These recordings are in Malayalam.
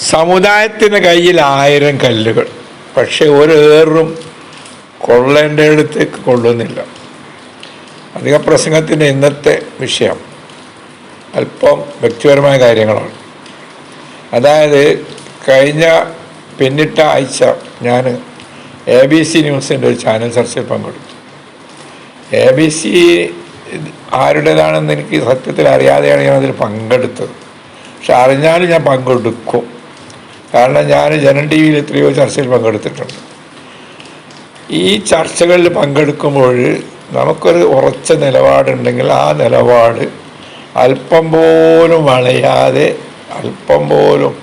സമുദായത്തിന്റെ കയ്യിൽ ആയിരം കല്ലുകൾ. പക്ഷെ ഒരു ഏറും കൊള്ളേണ്ട അടുത്തേക്ക് കൊള്ളുന്നില്ല. അധിക പ്രസംഗത്തിന്റെ ഇന്നത്തെ വിഷയം അല്പം വ്യക്തിപരമായ കാര്യങ്ങളാണ്. അതായത് കഴിഞ്ഞ പിന്നിട്ട ആഴ്ച ഞാൻ എ ബി സി ന്യൂസിന്റെ ഒരു ചാനൽ ചർച്ചയിൽ പങ്കെടുത്തു. എ ബി സി ആരുടേതാണെന്ന് എനിക്ക് സത്യത്തിൽ അറിയാതെയാണ് ഞാൻ അതിൽ പങ്കെടുത്തത്. പക്ഷെ അറിഞ്ഞാലും ഞാൻ പങ്കെടുക്കും. കാരണം ഞാൻ ജനൻ ടി വിയിൽ എത്രയോ ചർച്ചയിൽ പങ്കെടുത്തിട്ടുണ്ട്. ഈ ചർച്ചകളിൽ പങ്കെടുക്കുമ്പോൾ നമുക്കൊരു ഉറച്ച നിലപാടുണ്ടെങ്കിൽ ആ നിലപാട് അല്പം പോലും വളയാതെ അല്പം പോലും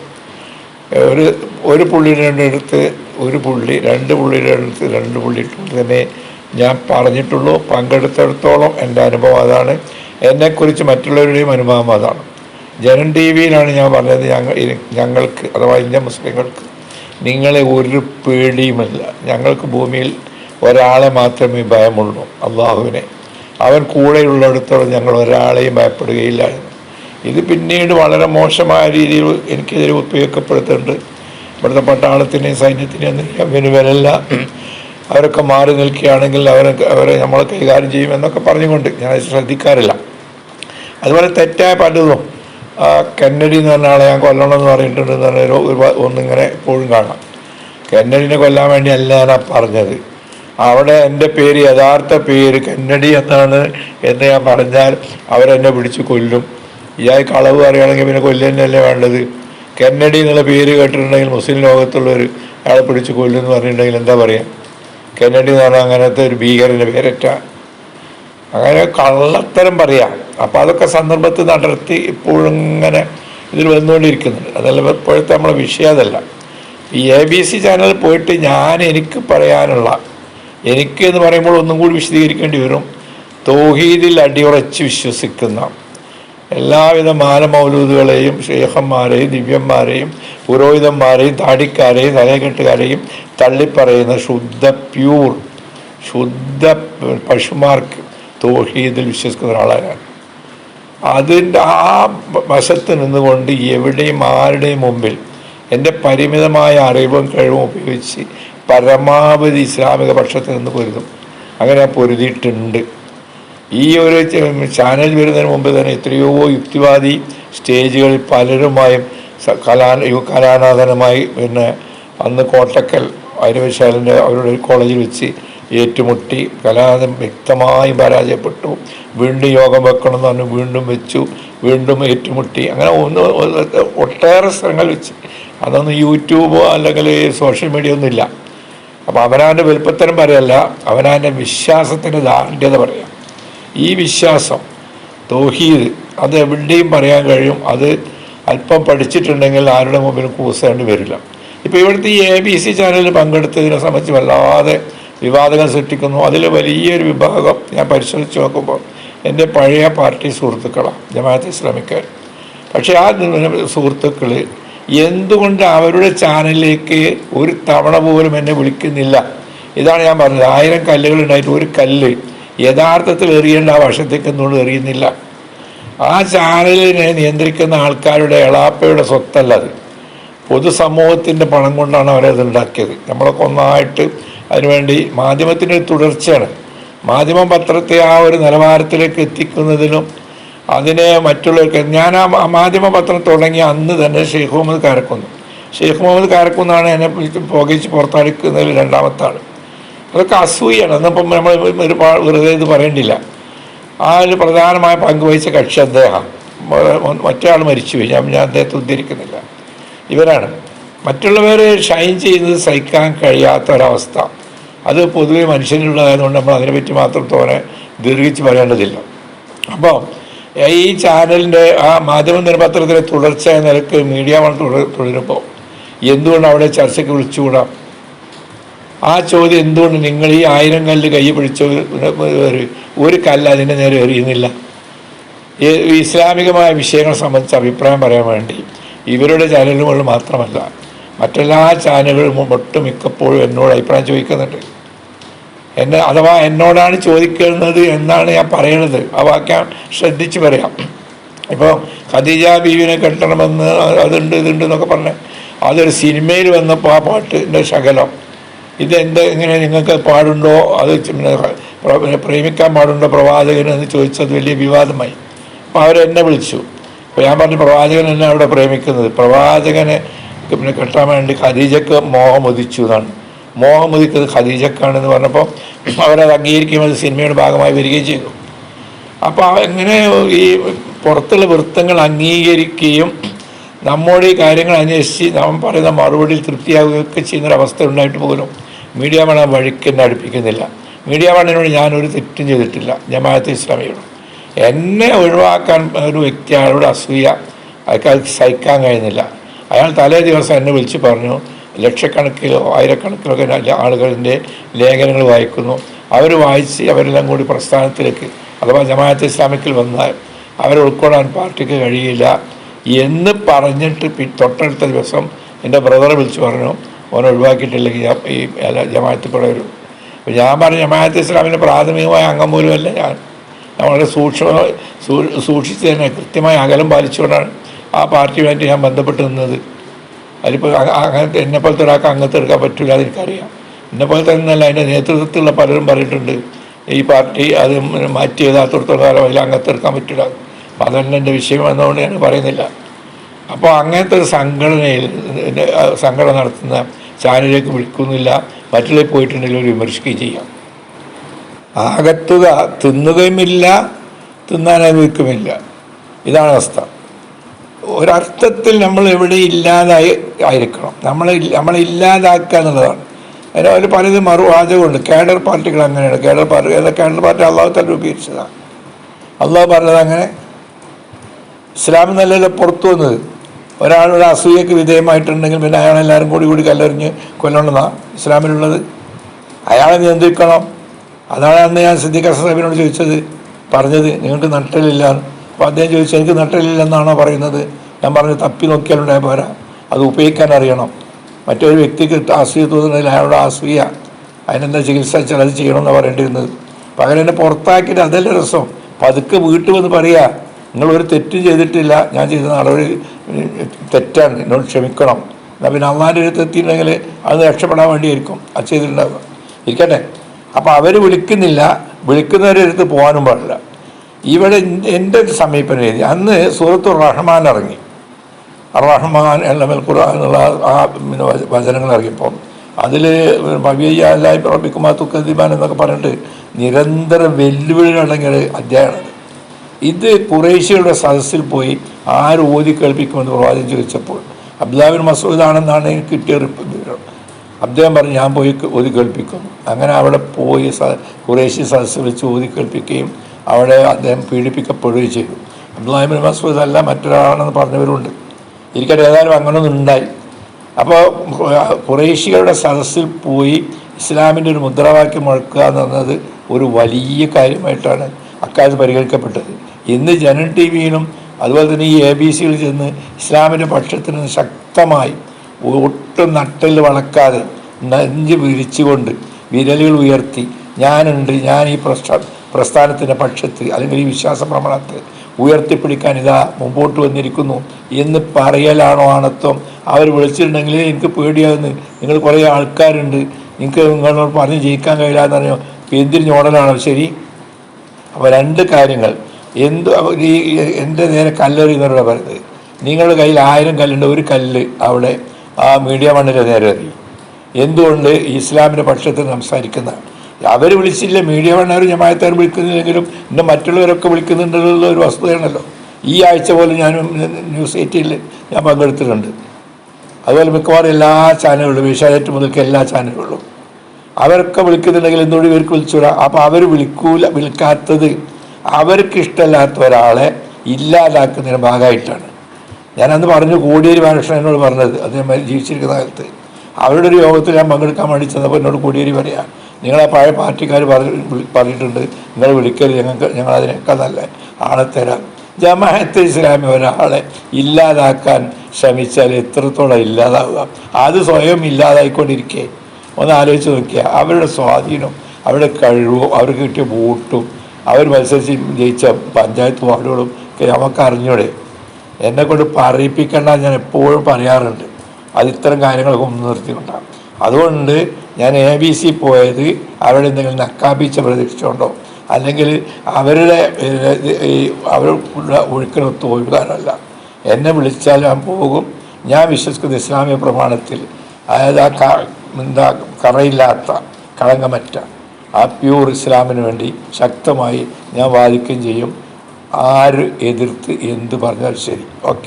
ഒരു ഒരു പുള്ളിയുടെ അടുത്ത് ഒരു പുള്ളി രണ്ട് പുള്ളിയുടെ അടുത്ത് രണ്ട് പുള്ളി തന്നെ ഞാൻ പറഞ്ഞിട്ടുള്ളൂ പങ്കെടുത്തിടത്തോളം എന്റെ അനുഭവം അതാണ്. എന്നെക്കുറിച്ച് മറ്റുള്ളവരുടെയും അനുഭവം അതാണ്. ജനൻ ടി വിയിലാണ് ഞാൻ പറഞ്ഞത് ഞങ്ങൾ ഞങ്ങൾക്ക് അഥവാ ഇന്ത്യൻ മുസ്ലിങ്ങൾക്ക് നിങ്ങളെ ഒരു പേടിയുമല്ല. ഞങ്ങൾക്ക് ഭൂമിയിൽ ഒരാളെ മാത്രമേ ഭയമുള്ളൂ. അള്ളാഹുവിനെ. അവൻ കൂടെയുള്ളിടത്തോളം ഞങ്ങൾ ഒരാളെയും ഭയപ്പെടുകയില്ലായിരുന്നു ഇത് പിന്നീട് വളരെ മോശമായ രീതിയിൽ എനിക്കെതിരെ ഉപയോഗപ്പെടുത്തുന്നുണ്ട്. ഇവിടുത്തെ പട്ടാളത്തിനെയും സൈന്യത്തിനെയും വിനുവലല്ല അവരൊക്കെ മാറി നിൽക്കുകയാണെങ്കിൽ അവരെ അവരെ നമ്മളെ കൈകാര്യം ചെയ്യുമെന്നൊക്കെ പറഞ്ഞുകൊണ്ട് ഞാൻ ശ്രദ്ധിക്കാറില്ല. അതുപോലെ തെറ്റായ പലതും കെന്നഡി എന്ന് പറഞ്ഞ ആളെ ഞാൻ കൊല്ലണം എന്ന് പറഞ്ഞിട്ടുണ്ട് എന്ന് പറഞ്ഞ ഒരു ഒരു ഒന്നിങ്ങനെ എപ്പോഴും കാണാം. കെന്നഡിനെ കൊല്ലാൻ വേണ്ടിയല്ല ഞാൻ പറഞ്ഞത്. അവിടെ എന്റെ പേര് യഥാർത്ഥ പേര് കെന്നഡി എന്നാണ് എന്ന് ഞാൻ പറഞ്ഞാൽ അവരെന്നെ പിടിച്ച് കൊല്ലും. ഇയാൾ കളവ് പറയുകയാണെങ്കിൽ പിന്നെ കൊല്ലുന്നല്ലേ വേണ്ടത്? കെന്നഡി എന്നുള്ള പേര് കേട്ടിട്ടുണ്ടെങ്കിൽ മുസ്ലിം ലോകത്തുള്ളവർ അയാളെ പിടിച്ച് കൊല്ലും എന്ന് പറഞ്ഞിട്ടുണ്ടെങ്കിൽ എന്താ പറയുക കെന്നഡി എന്ന് പറഞ്ഞാൽ അങ്ങനത്തെ ഒരു ഭീകരന്റെ പേരറ്റ. അങ്ങനെ കള്ളത്തരം പറയാം. അപ്പോൾ അതൊക്കെ സന്ദർഭത്തിൽ നടത്തി ഇപ്പോഴും ഇങ്ങനെ ഇതിൽ വന്നുകൊണ്ടിരിക്കുന്നുണ്ട്. അതല്ല ഇപ്പോഴത്തെ നമ്മളെ വിഷയം അതല്ല. ഈ എ ബി സി ചാനലിൽ പോയിട്ട് ഞാൻ എനിക്ക് പറയാനുള്ള എനിക്ക് എന്ന് പറയുമ്പോൾ ഒന്നും കൂടി വിശദീകരിക്കേണ്ടി വരും. തോഹീദിൽ അടിയുറച്ച് വിശ്വസിക്കുന്ന എല്ലാവിധ മാലമൗലൂദുകളെയും ഷേഖന്മാരെയും ദിവ്യന്മാരെയും പുരോഹിതന്മാരെയും താടിക്കാരെയും തലയെക്കെട്ടുകാരെയും തള്ളിപ്പറയുന്ന ശുദ്ധ പ്യൂർ ശുദ്ധ പശുമാർക്ക് തോഹീദിൽ വിശ്വസിക്കുന്ന ഒരാളാണ് അതിന്റെ ആ വശത്ത് നിന്നുകൊണ്ട് എവിടെയും ആരുടെയും മുമ്പിൽ എന്റെ പരിമിതമായ അറിവും കഴിവും ഉപയോഗിച്ച് പരമാവധി ഇസ്ലാമിക പക്ഷത്തിൽ നിന്ന് പൊരുതും. അങ്ങനെ പൊരുതിയിട്ടുണ്ട്. ഈ ഒരു ചാനൽ വരുന്നതിന് മുമ്പ് തന്നെ എത്രയോ യുക്തിവാദി സ്റ്റേജുകളിൽ പലരുമായും കലാ കലാനാഥനമായി പിന്നെ അന്ന് കോട്ടക്കൽ അരുവശാലിന്റെ അവരുടെ കോളേജിൽ വെച്ച് ഏറ്റുമുട്ടി കലാദം വ്യക്തമായി പരാജയപ്പെട്ടു. വീണ്ടും യോഗം വെക്കണമെന്ന് പറഞ്ഞു വീണ്ടും വെച്ചു വീണ്ടും ഏറ്റുമുട്ടി. അങ്ങനെ ഒന്ന് ഒട്ടേറെ സ്ഥലങ്ങൾ വെച്ച്. അതൊന്നും യൂട്യൂബോ അല്ലെങ്കിൽ സോഷ്യൽ മീഡിയ ഒന്നും ഇല്ല. അപ്പോൾ അവനാന്റെ വലുപ്പത്തരം പറയല്ല അവനാന്റെ വിശ്വാസത്തിന്റെ ദാർഢ്യത പറയാം. ഈ വിശ്വാസം തൗഹീദ് അത് എവിടെയും പറയാൻ കഴിയും. അത് അല്പം പഠിച്ചിട്ടുണ്ടെങ്കിൽ ആരുടെ മുമ്പിലും കൂസേണ്ടി വരില്ല. ഇപ്പോൾ ഇവിടുത്തെ ഈ എ ബി സി ചാനലിൽ പങ്കെടുത്തതിനെ സംബന്ധിച്ച് വല്ലാതെ വിവാദങ്ങൾ സൃഷ്ടിക്കുന്നു. അതിൽ വലിയൊരു വിഭാഗം ഞാൻ പരിശോധിച്ച് നോക്കുമ്പോൾ എന്റെ പഴയ പാർട്ടി സുഹൃത്തുക്കളാണ് ജമാഅത്ത് ഇസ്ലാമിക്കാർ. പക്ഷേ ആ സുഹൃത്തുക്കൾ എന്തുകൊണ്ട് അവരുടെ ചാനലിലേക്ക് ഒരു തവണ പോലും എന്നെ വിളിക്കുന്നില്ല? ഇതാണ് ഞാൻ പറഞ്ഞത്. ആയിരം കല്ലുകൾ ഉണ്ടായിട്ട് ഒരു കല്ല് യഥാർത്ഥത്തിൽ എറിയേണ്ട ആ വശത്തേക്ക് എന്തുകൊണ്ട് എറിയുന്നില്ല. ആ ചാനലിനെ നിയന്ത്രിക്കുന്ന ആൾക്കാരുടെ എളാപ്പയുടെ സ്വത്തല്ല അത്. പൊതുസമൂഹത്തിന്റെ പണം കൊണ്ടാണ് അവരത് ഉണ്ടാക്കിയത്. നമ്മളൊക്കെ ഒന്നായിട്ട് അതിനുവേണ്ടി മാധ്യമത്തിന്റെ തുടർച്ചയാണ്. മാധ്യമ പത്രത്തെ ആ ഒരു നിലവാരത്തിലേക്ക് എത്തിക്കുന്നതിനും അതിനെ മറ്റുള്ളവർക്ക് ഞാൻ ആ മാധ്യമ പത്രം തുടങ്ങി അന്ന് തന്നെ ഷെയ്ഖ് മുഹമ്മദ് കാരക്കുന്നു. ഷെയ്ഖ് മുഹമ്മദ് കാരക്കുന്നാണ് എന്നെ പുകയിച്ച് പുറത്തടിക്കുന്നതിൽ രണ്ടാമത്തെ ആൾ അതൊക്കെ അസൂയാണ് അന്നിപ്പം നമ്മൾ ഒരുപാട് വെറുതെ ഇത് പറയേണ്ടില്ല ആ ഒരു പ്രധാനമായ പങ്ക് വഹിച്ച കക്ഷി അദ്ദേഹം. മറ്റേ ആൾ മരിച്ചുപോയി. ഞാൻ ഞാൻ അദ്ദേഹത്തെ ഉദ്ധരിക്കുന്നില്ല. ഇവരാണ്. മറ്റുള്ളവർ ഷൈൻ ചെയ്യുന്നത് സഹിക്കാൻ കഴിയാത്ത ഒരവസ്ഥ അത് പൊതുവെ മനുഷ്യനുള്ളതായതുകൊണ്ട് നമ്മൾ അതിനെപ്പറ്റി മാത്രം തോനെ ദീർഘിച്ച് പറയേണ്ടതില്ല. അപ്പോൾ ഈ ചാനലിന്റെ ആ മാധ്യമ നിരപത്രത്തിലെ തുടർച്ച നിലയ്ക്ക് മീഡിയ വൺ തുടർ തുടരുമ്പോൾ എന്തുകൊണ്ട് അവിടെ ചർച്ചയ്ക്ക് വിളിച്ചുകൂടാ? ആ ചോദ്യം എന്തുകൊണ്ട് നിങ്ങൾ ഈ ആയിരം കല്ല് കൈ പിടിച്ച ഒരു കല്ല് അതിന്റെ നേരെ എറിയുന്നില്ല? ഇസ്ലാമികമായ വിഷയങ്ങളെ സംബന്ധിച്ച് അഭിപ്രായം പറയാൻ വേണ്ടി ഇവരുടെ ചാനലുകൾ മാത്രമല്ല മറ്റെല്ലാ ചാനലുകളും ഒട്ടും മിക്കപ്പോഴും എന്നോട് അഭിപ്രായം ചോദിക്കുന്നുണ്ട്. എന്നെ അഥവാ എന്നോടാണ് ചോദിക്കുന്നത് എന്നാണ് ഞാൻ പറയുന്നത് ആ വാക്യം ശ്രദ്ധിച്ച് പറയാം. ഇപ്പോൾ ഖദീജ ബീവിനെ കെട്ടണമെന്ന് അതുണ്ട് ഇതുണ്ട് എന്നൊക്കെ പറഞ്ഞ് അതൊരു സിനിമയിൽ വന്നപ്പോൾ ആ പാട്ടിന്റെ ശകലം. ഇതെന്ത് ഇങ്ങനെ നിങ്ങൾക്ക് പാടുണ്ടോ? അത് പ്രേമിക്കാൻ പാടുണ്ടോ പ്രവാചകൻ എന്ന് ചോദിച്ചത് വലിയ വിവാദമായി. അപ്പോൾ അവരെന്നെ വിളിച്ചു. അപ്പോൾ ഞാൻ പറഞ്ഞു പ്രവാചകൻ എന്നെ അവിടെ പ്രേമിക്കുന്നത്. പ്രവാചകനെ പിന്നെ കെട്ടാൻ വേണ്ടി ഖദീജക്ക് മോഹം ഒതിച്ചു എന്നാണ്. മോഹം ഖദീജക്കാണെന്ന് പറഞ്ഞപ്പോൾ അവരത് അംഗീകരിക്കുകയും അത് സിനിമയുടെ ഭാഗമായി വരികയും ചെയ്തു. അപ്പോൾ എങ്ങനെ ഈ പുറത്തുള്ള വൃത്തങ്ങൾ അംഗീകരിക്കുകയും നമ്മോട് ഈ കാര്യങ്ങൾ അന്വേഷിച്ച് നാം പറയുന്ന മറുപടിയിൽ തൃപ്തിയാവുകയൊക്കെ ചെയ്യുന്നൊരവസ്ഥ ഉണ്ടായിട്ട് പോലും മീഡിയ മണ വഴിക്ക് എന്നെ അടുപ്പിക്കുന്നില്ല. മീഡിയ മണ്ണിനോട് ഞാനൊരു തെറ്റും ചെയ്തിട്ടില്ല. ജമാഅത്ത് ഇസ്ലാമിയോട്. എന്നെ ഒഴിവാക്കാൻ ഒരു വ്യക്തി അസൂയ അയാൾക്ക് അത് സഹിക്കാൻ കഴിയുന്നില്ല. അയാൾ തലേ ദിവസം എന്നെ വിളിച്ച് പറഞ്ഞു ലക്ഷക്കണക്കിലോ ആയിരക്കണക്കിലൊക്കെ ആളുകളുടെ ലേഖനങ്ങൾ വായിക്കുന്നു. അവർ വായിച്ച് അവരെല്ലാം കൂടി പ്രസ്ഥാനത്തിലേക്ക് അഥവാ ജമാഅത്ത് ഇസ്ലാമിക്കിൽ വന്നാൽ അവരെ ഉൾക്കൊള്ളാൻ പാർട്ടിക്ക് കഴിയില്ല എന്ന് പറഞ്ഞിട്ട് പി തൊട്ടടുത്ത ദിവസം എന്റെ ബ്രദറെ വിളിച്ച് പറഞ്ഞു അവനെ ഒഴിവാക്കിയിട്ടില്ലെങ്കിൽ ഈ ജമാഅത്ത് വരും. അപ്പോൾ ഞാൻ പറഞ്ഞു ജമാഅത്ത് ഇസ്ലാമിന്റെ പ്രാഥമികമായ അംഗം പോലുമല്ല ഞാൻ. വളരെ സൂക്ഷ്മ സൂക്ഷിച്ച് തന്നെ കൃത്യമായ അകലം പാലിച്ചുകൊണ്ടാണ് ആ പാർട്ടിയുമായിട്ട് ഞാൻ ബന്ധപ്പെട്ട് നിന്നത്. അതിലിപ്പോൾ അങ്ങനത്തെ എന്നെ പോലത്തെ ഒരാൾക്ക് അങ്ങനത്തെ എടുക്കാൻ പറ്റില്ല അതെനിക്കറിയാം എന്നെ പോലത്തെ അല്ല അതിന്റെ നേതൃത്വത്തിലുള്ള പലരും പറഞ്ഞിട്ടുണ്ട്. ഈ പാർട്ടി അത് മാറ്റി എഴുതാത്തടത്തോളം കാലം അതിൽ അങ്ങനത്തെ എടുക്കാൻ പറ്റില്ല അതല്ല എന്റെ വിഷയം ഞാൻ പറയുന്നില്ല. അപ്പോൾ അങ്ങനത്തെ ഒരു സംഘടനയിൽ സംഘടന നടത്തുന്ന ചാനലിലേക്ക് വിളിക്കുന്നില്ല. മറ്റുള്ള പോയിട്ടുണ്ടെങ്കിൽ ഒരു വിമർശിക്കുകയും ചെയ്യാം. ആകത്തുക തിന്നുകയുമില്ല തിന്നാൻ അനുഭവിക്കുമില്ല ഇതാണ് അവസ്ഥ. ഒരർത്ഥത്തിൽ നമ്മൾ എവിടെ ഇല്ലാതായി ആയിരിക്കണം. നമ്മൾ ഇല്ലാതാക്കുക എന്നുള്ളതാണ്. അതിന് അവർ പലതും മറുവാചകമുണ്ട് കേഡർ പാർട്ടികൾ അങ്ങനെയാണ്. Cadre party cadre party? Allah തല രൂപീകരിച്ചതാണ്. അള്ളാഹു പറഞ്ഞത് അങ്ങനെ. ഇസ്ലാം നല്ലല്ലോ പുറത്തു വന്നത്. ഒരാളുടെ അസൂയക്ക് വിധേയമായിട്ടുണ്ടെങ്കിൽ പിന്നെ അയാളെല്ലാവരും കൂടി കൂടി കല്ലെറിഞ്ഞ് കൊല്ലണമെന്നാണ് ഇസ്ലാമിലുള്ളത്. അയാളെ നിയന്ത്രിക്കണം. അതാണ് അന്ന് ഞാൻ സിദ്ദിഖ് സാഹിബിനോട് ചോദിച്ചത് പറഞ്ഞത്. നിങ്ങൾക്ക് നട്ടലില്ല അപ്പോൾ അദ്ദേഹം ചോദിച്ചു എനിക്ക് നട്ടലില്ലെന്നാണോ പറയുന്നത്? ഞാൻ പറഞ്ഞു തപ്പി നോക്കിയാലുണ്ടായ പോരാ. അത് ഉപയോഗിക്കാൻ അറിയണം. മറ്റൊരു വ്യക്തിക്ക് തോന്നുന്നതിൽ അയാളുടെ അസൂയ അതിനെന്താ ചികിത്സ വെച്ചാൽ അത് ചെയ്യണമെന്നാണ് പറയേണ്ടിയിരുന്നത്? പകരം എന്നെ പുറത്താക്കിയിട്ട് അതല്ല രസം. പതുക്കെ വീട്ടിൽ വന്ന് പറയുക നിങ്ങൾ ഒരു തെറ്റും ചെയ്തിട്ടില്ല. ഞാൻ ചെയ്ത നടപടി തെറ്റാണ്. എന്നോട് ക്ഷമിക്കണം. എന്നാൽ പിന്നെ അള്ളാന്റെ അടുത്ത് എത്തിയിട്ടുണ്ടെങ്കിൽ അത് രക്ഷപ്പെടാൻ വേണ്ടിയായിരിക്കും. അത് ചെയ്തിട്ടുണ്ടാവുക. ഇരിക്കട്ടെ. അപ്പോൾ അവർ വിളിക്കുന്നില്ല. വിളിക്കുന്നവരുടെ അടുത്ത് പോകാനും പാടില്ല. ഇവിടെ എന്റെ ഒരു സമീപനം എഴുതി. അന്ന് സൂറത്തു റഹ്മാൻ ഇറങ്ങി. റഹ്മാൻ എല്ലമൽ ഖുർആൻ എന്നുള്ള ആ വചനങ്ങൾ ഇറങ്ങിയപ്പോൾ അതിൽ ഭവ്യായി പ്രവർത്തിക്കുമാർ തുക്കദിമാൻ എന്നൊക്കെ പറഞ്ഞിട്ട് നിരന്തര വെല്ലുവിളികൾ അടങ്ങിയ അധ്യായമാണ് ഇത് കുറേശ്യയുടെ സദസ്സിൽ പോയി ആര് ഓതി കേൾപ്പിക്കുമെന്ന് പ്രവാചകൻ ചോദിച്ചപ്പോൾ അബ്ദുലാബിൻ മസൂദ് ആണെന്നാണ് കിട്ടിയ റിപ്പോർട്ട് അദ്ദേഹം പറഞ്ഞു ഞാൻ പോയി ഓതി കേൾപ്പിക്കും അങ്ങനെ അവിടെ പോയി കുറേശ്യ സദസ്സ് വിളിച്ച് ഓതി കേൾപ്പിക്കുകയും അവിടെ അദ്ദേഹം പീഡിപ്പിക്കപ്പെടുകയും ചെയ്തു. അബ്ദുല്ലാഹിബിൻ മസൂദ് അല്ല മറ്റൊരാളാണെന്ന് പറഞ്ഞവരുണ്ട്. ഇരിക്കട്ടെ ഏതായാലും അങ്ങനൊന്നും ഉണ്ടായി. അപ്പോൾ കുറേശികളുടെ സദസ്സിൽ പോയി ഇസ്ലാമിന്റെ ഒരു മുദ്രാവാക്യം മുഴക്കുക എന്ന് പറഞ്ഞത് ഒരു വലിയ കാര്യമായിട്ടാണ് അക്കാലത്ത് പരിഗണിക്കപ്പെട്ടത്. ഇന്ന് ജനൻ ടി വിയിലും അതുപോലെ തന്നെ ഈ എ ബി സിയിൽ ചെന്ന് ഇസ്ലാമിന്റെ പക്ഷത്തിന് ശക്തമായി ഒട്ടും നട്ടൽ വളക്കാതെ നെഞ്ച് വിരിച്ചുകൊണ്ട് വിരലുകൾ ഉയർത്തി ഞാനുണ്ട് ഞാൻ ഈ പ്രസ്ഥാ പ്രസ്ഥാനത്തിന്റെ പക്ഷത്ത് അല്ലെങ്കിൽ ഈ വിശ്വാസ പ്രമാണത്തെ ഉയർത്തിപ്പിടിക്കാൻ ഇതാ മുമ്പോട്ട് വന്നിരിക്കുന്നു എന്ന് പറയലാണോ ആണത്വം? അവർ വിളിച്ചിട്ടുണ്ടെങ്കിൽ എനിക്ക് പേടിയാകുന്നു നിങ്ങൾ കുറേ ആൾക്കാരുണ്ട്. നിങ്ങൾക്ക് നിങ്ങളോട് പറഞ്ഞ് ജയിക്കാൻ കഴിയില്ല എന്ന് പറഞ്ഞു എന്തിരിഞ്ഞ് ഓടലാണോ. ശരി? അപ്പോൾ രണ്ട് കാര്യങ്ങൾ. എന്ത് ഈ എന്റെ നേരെ കല്ലെറിയുന്നവരോട് പറയുന്നത് നിങ്ങളുടെ കയ്യിൽ ആയിരം കല്ലുണ്ട് ഒരു കല്ല് അവിടെ ആ മീഡിയ മണ്ണിന്റെ നേരെ എറിയും. എന്തുകൊണ്ട് ഇസ്ലാമിന്റെ പക്ഷത്തിൽ സംസാരിക്കുന്ന അവർ വിളിച്ചില്ല മീഡിയ വേണവർ ജമായത്താർ വിളിക്കുന്നില്ലെങ്കിലും ഇന്ന് മറ്റുള്ളവരൊക്കെ വിളിക്കുന്നുണ്ടെന്നുള്ള ഒരു വസ്തുതയാണല്ലോ. ഈ ആഴ്ച പോലും ഞാൻ ന്യൂസ് എയ്റ്റീനിൽ ഞാൻ പങ്കെടുത്തിട്ടുണ്ട്. അതുപോലെ മിക്കവാറും എല്ലാ ചാനലുകളും ഏഷ്യാനെറ്റ് മുതൽക്ക് എല്ലാ ചാനലുകളും അവരൊക്കെ വിളിക്കുന്നുണ്ടെങ്കിൽ എന്തുകൊണ്ട് ഇവർക്ക് വിളിച്ചുകൂടാ അപ്പോൾ അവർ വിളിക്കൂല വിളിക്കാത്തത് അവർക്ക് ഇഷ്ടമല്ലാത്ത ഒരാളെ ഇല്ലാതാക്കുന്നതിന് ഭാഗമായിട്ടാണ്. ഞാനന്ന് പറഞ്ഞു കോടിയേരി ബാലകൃഷ്ണൻ എന്നോട് പറഞ്ഞത് അദ്ദേഹം ജീവിച്ചിരിക്കുന്ന കാലത്ത്. അവരുടെ ഒരു യോഗത്തിൽ ഞാൻ പങ്കെടുക്കാൻ വേണ്ടി ചെന്നപ്പോൾ എന്നോട് കോടിയേരി പറയാം നിങ്ങളെ പഴയ പാർട്ടിക്കാർ പറഞ്ഞു പറഞ്ഞിട്ടുണ്ട്. നിങ്ങൾ വിളിക്കരുത്. ഞങ്ങൾക്ക് ഞങ്ങളതിനേക്കാൾ നല്ല ആളെ തരാം ജമാഅത്ത് ഇസ്ലാമി ഒരാളെ ഇല്ലാതാക്കാൻ ശ്രമിച്ചാൽ എത്രത്തോളം ഇല്ലാതാവുക? അത് സ്വയം ഇല്ലാതായിക്കൊണ്ടിരിക്കേ. ഒന്ന് ആലോചിച്ച് നോക്കിയ. അവരുടെ സ്വാധീനം അവരുടെ കഴിവും അവർക്ക് കിട്ടിയ വോട്ടും അവർ മത്സരിച്ച് ജയിച്ച പഞ്ചായത്ത് വാർഡുകളും നമുക്ക് അറിഞ്ഞൂടെ. എന്നെ കൊണ്ട് പറയിപ്പിക്കേണ്ട ഞാൻ എപ്പോഴും പറയാറുണ്ട്. അത് ഇത്തരം കാര്യങ്ങളൊക്കെ മുൻനിർത്തിക്കൊണ്ടാണ്. അതുകൊണ്ട് ഞാൻ എ ബി സി പോയത് അവരുടെ എന്തെങ്കിലും നക്കാപ്പിച്ച പ്രതീക്ഷിച്ചുകൊണ്ടോ അല്ലെങ്കിൽ അവരുടെ ഈ അവർ ഒഴുക്കിനൊത്ത് തോൽക്കാനല്ല എന്നെ വിളിച്ചാൽ ഞാൻ പോകും. ഞാൻ വിശ്വസിക്കുന്ന ഇസ്ലാമിക പ്രമാണത്തിൽ. അതായത് ആ എന്താ കറയില്ലാത്ത കളങ്കമറ്റ ആ പ്യൂർ ഇസ്ലാമിന് വേണ്ടി ശക്തമായി ഞാൻ വാദിക്കുകയും ചെയ്യും. ആര് എതിർത്ത് എന്ത് പറഞ്ഞാൽ ശരി. ഓക്കെ.